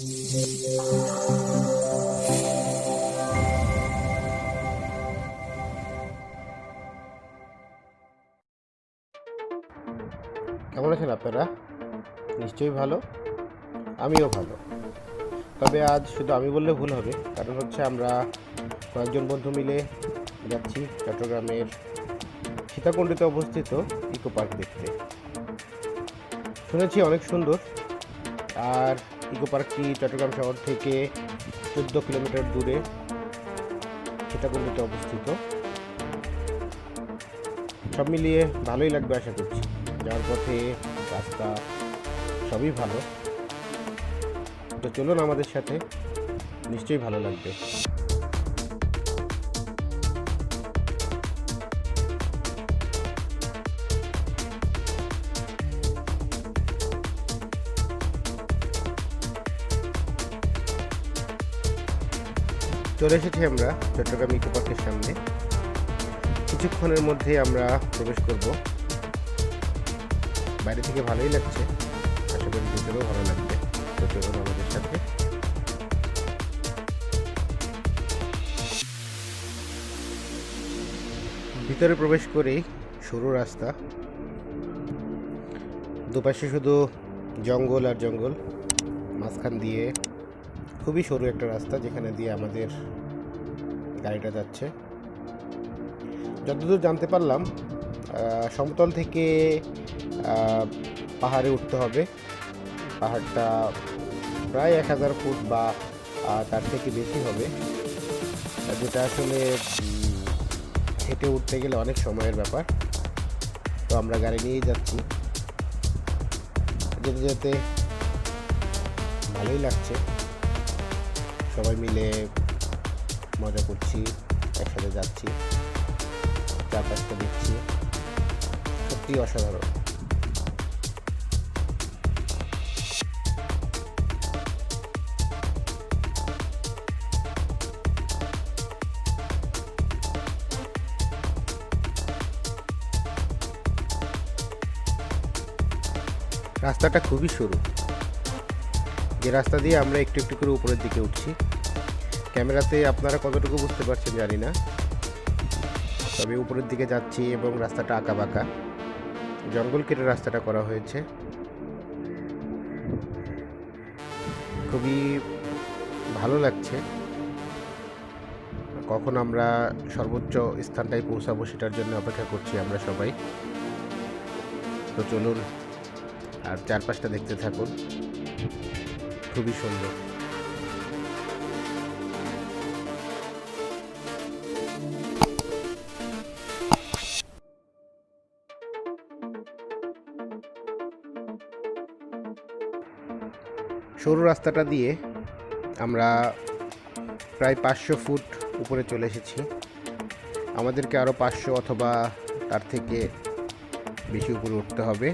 কেমন আছেন আপনারা? নিশ্চয়ই ভালো। আমিও ভালো। তবে আজ শুধু আমি বললে ভুল হবে, কারণ হচ্ছে আমরা কয়েকজন বন্ধু মিলে যাচ্ছি চট্টগ্রামের সীতাকুণ্ডতে অবস্থিত ইকো পার্ক দেখতে। শুনেছি অনেক সুন্দর, আর ইকো পার্কটি চট্টগ্রাম শহর থেকে চোদ্দ কিলোমিটার দূরে? সেটাগুলিতে অবস্থিত। সব মিলিয়ে ভালোই লাগবে আশা করছি। যাওয়ার পথে, রাস্তা, সবই ভালো। তো চলুন আমাদের সাথে। নিশ্চয়ই ভালো লাগবে। চলে এসেছি আমরা চট্টগ্রাম ইকো পার্কের সামনে। কিছুক্ষণের মধ্যে আমরা প্রবেশ করব। বাইরে থেকে ভালোই লাগছে। আশা করি ভিতরেও ভালো লাগবে। চলুন আমাদের সাথে। ভিতরে প্রবেশ করেই সরু রাস্তা। দুপাশে শুধু জঙ্গল আর জঙ্গল। মাঝখান দিয়ে খুবই সরু একটা রাস্তা যেখানে দিয়ে আমাদের গাড়িটা যাচ্ছে। যতদূর জানতে পারলাম সমতল থেকে পাহাড়ে উঠতে হবে। পাহাড়টা প্রায় এক হাজার ফুট বা তার থেকে বেশি হবে। যেটা আসলে হেঁটে উঠতে গেলে অনেক সময়ের ব্যাপার। তো আমরা গাড়ি নিয়েই যাচ্ছি। যেতে যেতে ভালোই লাগছে। সবাই মিলে মজা করছি, একসাথে যাচ্ছি, চারপাশটা দেখছি। সত্যি অসাধারণ। রাস্তাটা খুবই সরু। যে রাস্তা দিয়ে আমরা একটু একটু করে উপরের দিকে উঠছি। ক্যামেরাতে আপনারা কতটুকু বুঝতে পারছেন জানি না। তবে উপরের দিকে যাচ্ছি এবং রাস্তাটা আঁকা বাঁকা জঙ্গল কেটে রাস্তাটা করা হয়েছে। খুবই ভালো লাগছে। কখন আমরা সর্বোচ্চ স্থানটায় পৌঁছাবো সেটার জন্য অপেক্ষা করছি আমরা সবাই। তো চলুন, আর চারপাশটা দেখতে থাকুন। খুবই সুন্দর। সরু রাস্তাটা দিয়ে আমরা প্রায় পাঁচশো ফুট উপরে চলে এসেছি। আমাদেরকে আরও পাঁচশো অথবা তার থেকে বেশি উপরে উঠতে হবে।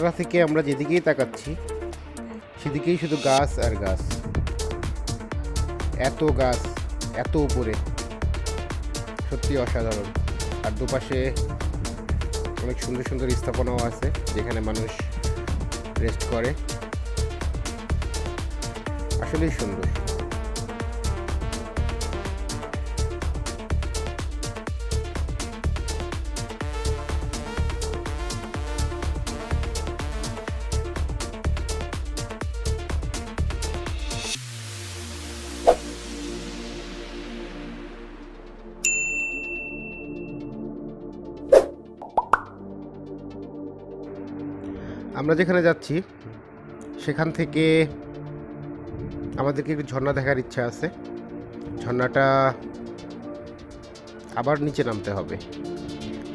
রাস্তাটা থেকে আমরা যেদিকেই তাকাচ্ছি, সেদিকেই শুধু গাছ আর গাছ। এত গাছ, এত উপরে। সত্যি অসাধারণ। আর দুপাশে অনেক সুন্দর সুন্দর স্থাপনাও আছে, যেখানে মানুষ রেস্ট করে। আসলেই সুন্দর। আমরা যেখানে যাচ্ছি, সেখান থেকে আমাদেরকে একটু ঝর্ণা দেখার ইচ্ছা আছে। ঝর্ণাটা আবার নিচে নামতে হবে।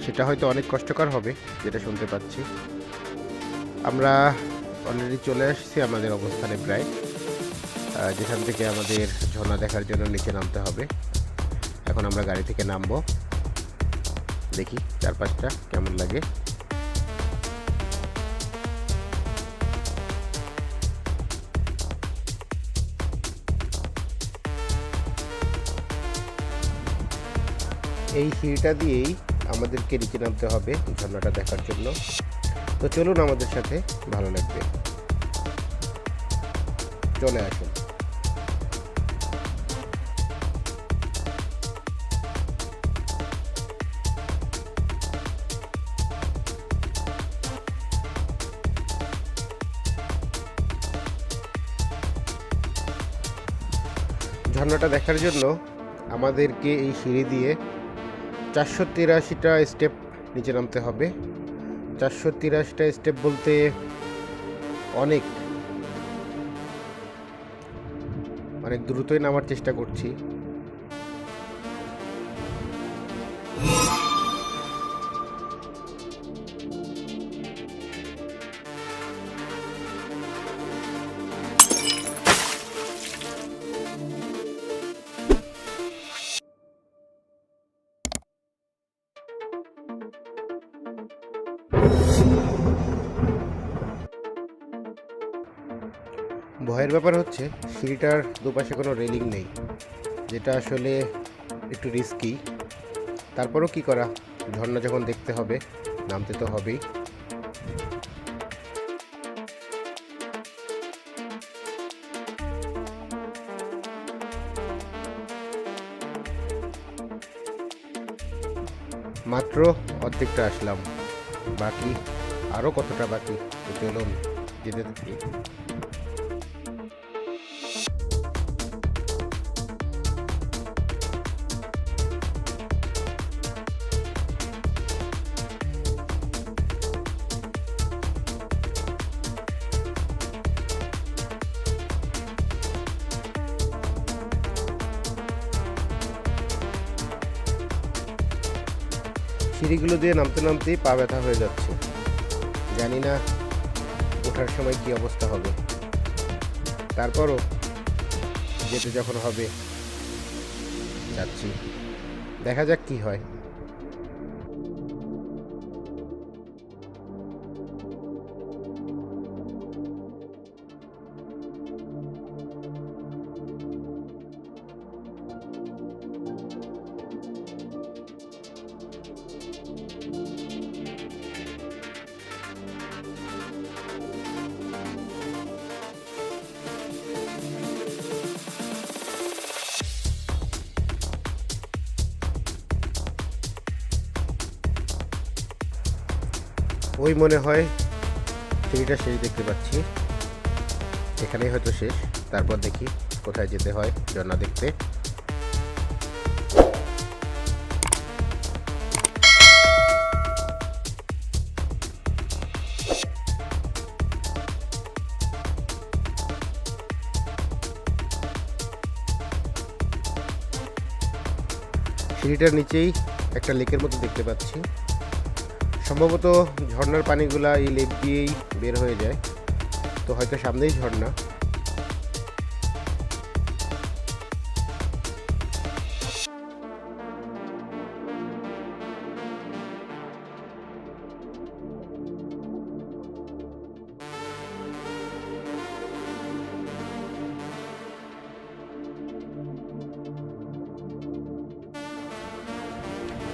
সেটা হয়তো অনেক কষ্টকর হবে, যেটা শুনতে পাচ্ছি। আমরা অলরেডি চলে আসছি আমাদের অবস্থানে প্রায়। যেখান থেকে আমাদের ঝর্ণা দেখার জন্য নিচে নামতে হবে। এখন আমরা গাড়ি থেকে নামবো। দেখি চারপাশটা কেমন লাগে। এই সিঁড়িটা দিয়েই আমাদেরকে নিচে নামতে হবে ঝর্ণাটা দেখার জন্য। তো চলুন আমাদের সাথে ভালো লাগবে। চলে আসুন। ঝর্ণাটা দেখার জন্য আমাদেরকে এই সিঁড়ি দিয়ে চারশো তিরাশিটা স্টেপ নিচে নামতে হবে। চারশো তিরাশিটা স্টেপ বলতে অনেক। অনেক দ্রুতই নামার চেষ্টা করছি। ব্যাপার হচ্ছে, সিঁড়িটার দুপাশে কোনো রেলিং নেই, যেটা আসলে একটু রিস্কি তারপরও কি করা? ঝর্ণা যখন দেখতে হবে, নামতে তো হবেই। মাত্র অর্ধেকটা আসলাম। বাকি আরও কতটা বাকি? চলুন, যেতে থাকি। সিঁড়িগুলো দিয়ে নামতে নামতেই পা ব্যথা হয়ে যাচ্ছে। জানি না ওঠার সময় কি অবস্থা হবে। তারপরও যেতে যখন হবে, যাচ্ছি। দেখা যাক কি হয়। ওই মনে হয় সিঁড়িটা শেষ দেখতে পাচ্ছি। এখানেই হয়তো শেষ। তারপর দেখি কোথায় যেতে হয় ঝর্ণা দেখতে। সিঁড়িটার নিচেই একটা লেকের মতো দেখতে পাচ্ছি। সম্ভবত ঝর্ণার পানিগুলা এই লেক দিয়েই বের হয়ে যায়। তো হয়তো সামনেই ঝর্ণা।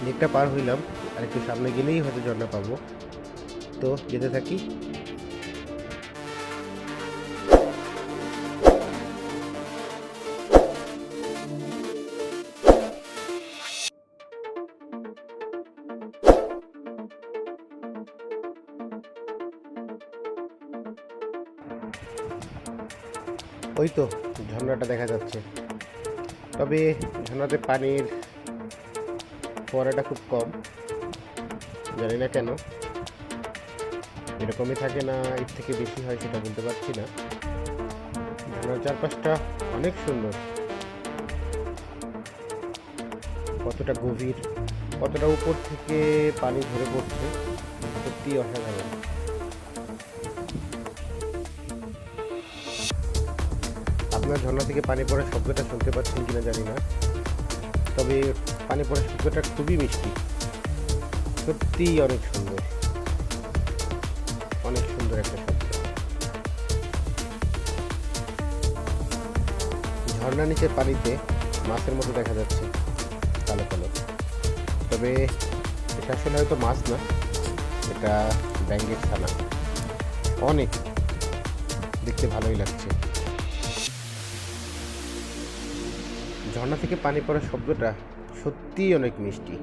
লেকটা পার হইলাম। আর একটু সামনে গেলেই হয়তো ঝর্ণা পাবো। তো যেতে থাকি। ওই তো, ঝর্ণাটা দেখা যাচ্ছে। তবে ঝর্ণাতে পানির ফোয়ারাটা খুব কম। জানি না কেন। এরকমই থাকে না, এর থেকে বেশি হয় সেটা বলতে পারছি না। ঝর্ণার চারপাশটা অনেক সুন্দর। কতটা গভীর, কতটা উপর থেকে পানি ঝরে পড়ছে সত্যি অসাধারণ। আপনার ঝর্ণা থেকে পানি পড়ার শব্দটা শুনতে পাচ্ছেন কিনা জানি না। তবে পানি পড়ার শব্দটা খুবই মিষ্টি। সত্যিই অনেক সুন্দর। অনেক সুন্দর একটা শব্দ। ঝর্ণা নিচে পানিতে মাছের মতো দেখা যাচ্ছে কালো কালো। তবে এটা আসলে হয়তো মাছ না, এটা ব্যাঙ্গের ছানা। অনেক। দেখতে ভালোই লাগছে। ঝর্ণা থেকে পানি পড়ার শব্দটা সত্যিই অনেক মিষ্টি।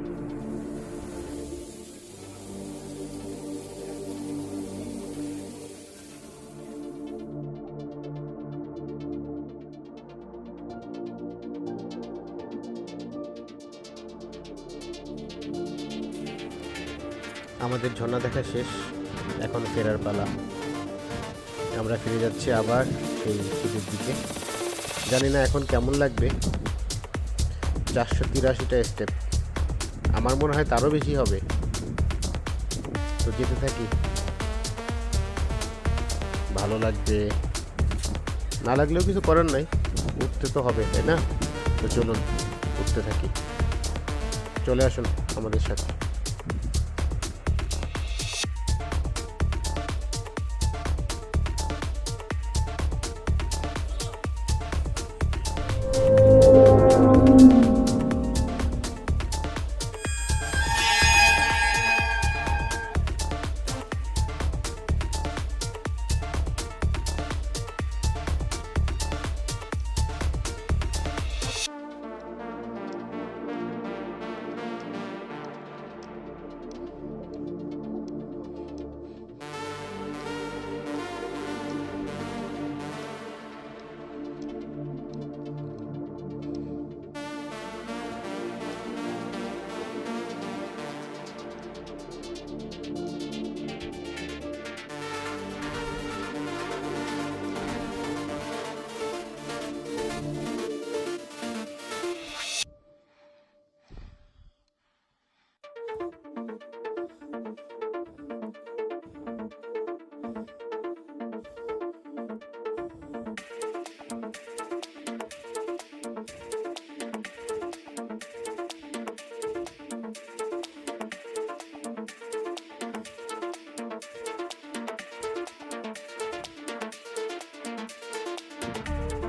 আমাদের ঝর্ণা দেখা শেষ। এখন ফেরার পালা। আমরা ফিরে যাচ্ছি আবার সেই সিঁড়ির দিকে। জানি না এখন কেমন লাগবে। চারশো তিরাশিটা স্টেপ আমার মনে হয় তারও বেশি হবে। তো যেতে থাকি। ভালো লাগবে। না লাগলেও কিছু করার নাই। উঠতে তো হবে, তাই না? তো চলুন, উঠতে থাকি। চলে আসুন আমাদের সাথে।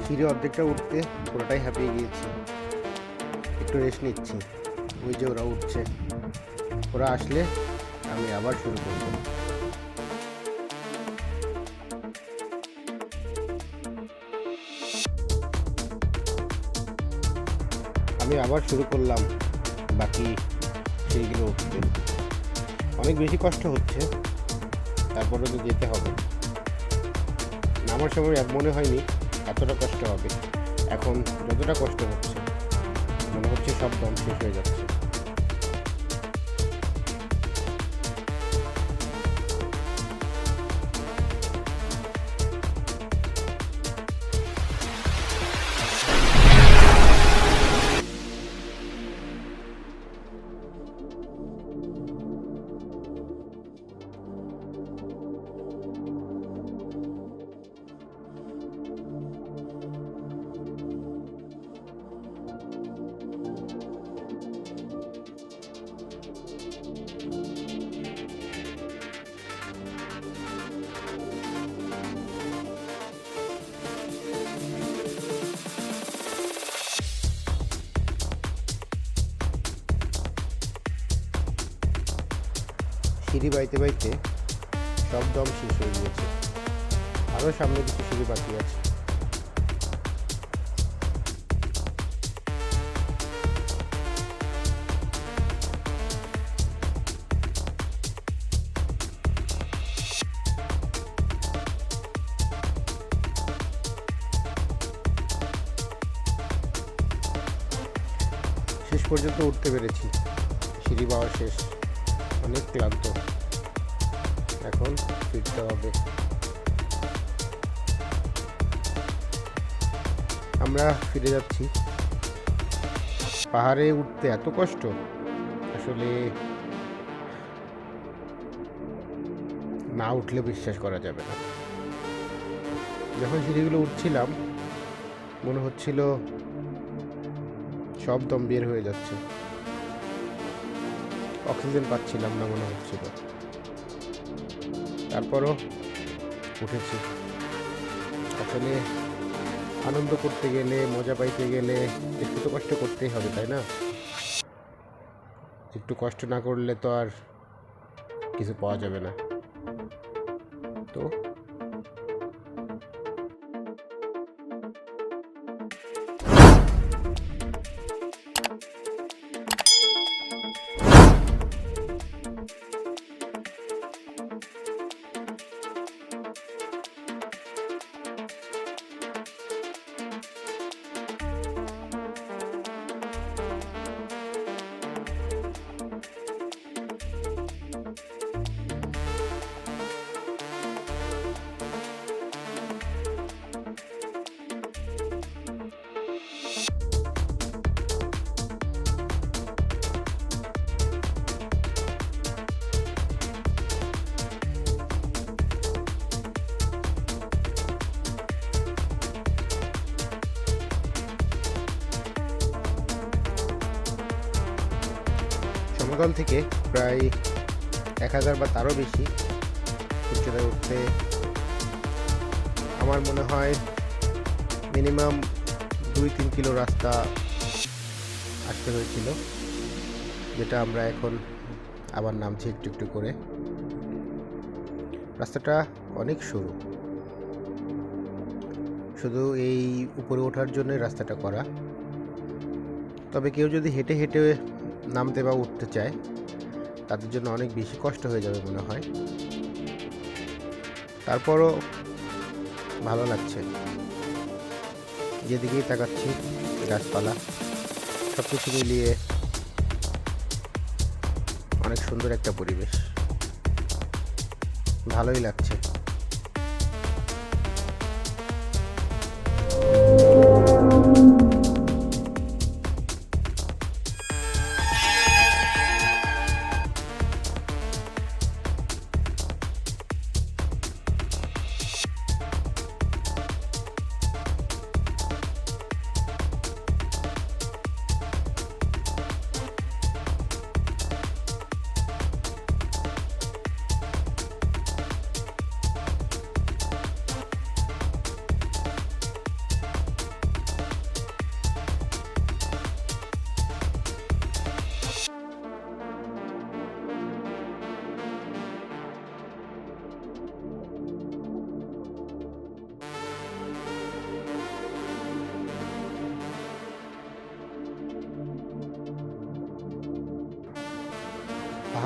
সিঁড়ি অর্ধেকটা উঠতে পুরোটাই হাঁপিয়ে গিয়েছি। একটু রেস্ট নিচ্ছি। ওই যে ওরা উঠছে। ওরা আসলে আমি আবার শুরু করব। আমি আবার শুরু করলাম বাকি সেইগুলো উঠতে। অনেক বেশি কষ্ট হচ্ছে। তারপরে তো যেতে হবে। নামার সময় আর মনে হয়নি। এতটা কষ্ট হবে। এখন যতটা কষ্ট হচ্ছে মনে হচ্ছে সব দম শেষ হয়ে যাচ্ছে। সিঁড়ি বাইতে বাইতে সব দম শেষ হয়ে গিয়েছে। আরও সামনে কিছু সিঁড়ি বাকি আছে। শেষ পর্যন্ত উঠতে পেরেছি। সিঁড়ি পাওয়া শেষ। অনেক ক্লান্ত। এখন ফিরতে হবে। আমরা ফিরে যাচ্ছি। পাহাড়ে উঠতে এত কষ্ট? আসলে না উঠলে বিশ্বাস করা যাবে না। যখন সিঁড়িগুলো উঠছিলাম, মনে হচ্ছিল সব দম বের হয়ে যাচ্ছে। অক্সিজেন পাচ্ছিলাম না মনে হচ্ছিল। তারপরও উঠেছি। আসলে আনন্দ করতে গেলে, মজা পাইতে গেলে একটু তো কষ্ট করতেই হবে, তাই না? একটু কষ্ট না করলে তো আর কিছু পাওয়া যাবে না। তো সমতল থেকে প্রায় এক হাজার বা তারও বেশি উচ্চতায় উঠতে আমার মনে হয় মিনিমাম দুই তিন কিলো রাস্তা আসতে হয়েছিল যেটা আমরা এখন আবার নামছি একটু একটু করে। রাস্তাটা অনেক সরু। শুধু এই উপরে ওঠার জন্য রাস্তাটা করা। তবে কেউ যদি হেঁটে হেঁটে নামতে বা উঠতে চায়, তাদের জন্য অনেক বেশি কষ্ট হয়ে যাবে মনে হয়। তারপরও ভালো লাগছে। যেদিকেই তাকাচ্ছি, গাছপালা সব কিছু মিলিয়ে অনেক সুন্দর একটা পরিবেশ। ভালোই লাগছে।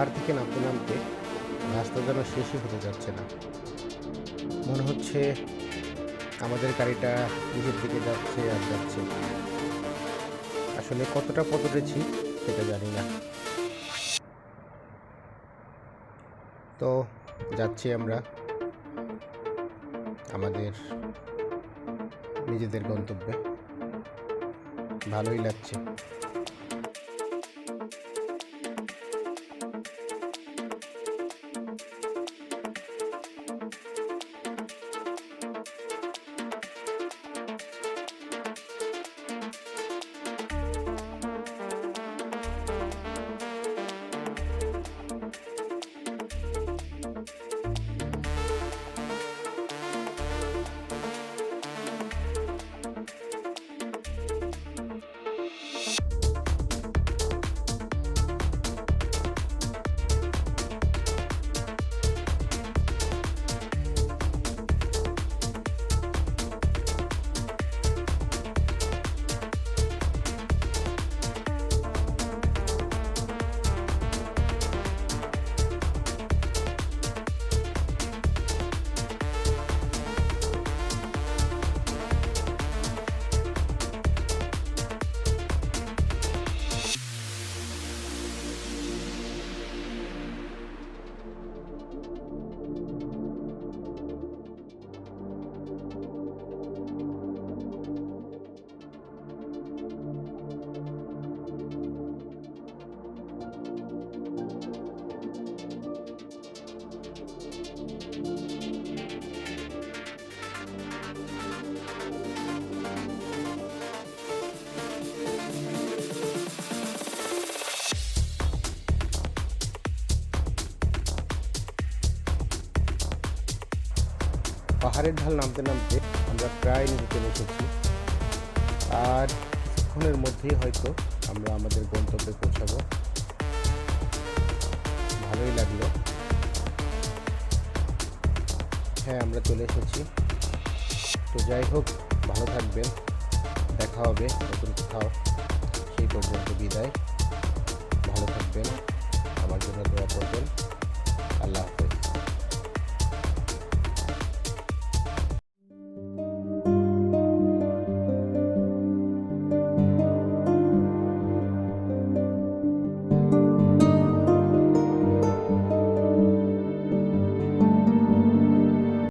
পাহাড় থেকে নামতে নামতে রাস্তা যেন শেষই হতে যাচ্ছে না। মনে হচ্ছে আমাদের গাড়িটা নিজের দিকে যাচ্ছে আর যাচ্ছে। আসলে কতটা পথ উঠেছি সেটা জানি না। তো যাচ্ছি আমরা আমাদের নিজেদের গন্তব্যে। ভালোই লাগছে। পাহাড়ের ঢাল নামতে নামতে আমরা প্রায় চলে এসেছি আর কিছুক্ষণের মধ্যেই হয়তো আমরা আমাদের গন্তব্যে পৌঁছাবো। ভালোই লাগল। হ্যাঁ আমরা চলে এসেছি। তো যাই হোক, ভালো থাকবেন। দেখা হবে নতুন কোথাও। সেই পর্যন্ত বিদায়। ভালো থাকবেন। আমার জন্য দেওয়া করবেন। আল্লাহ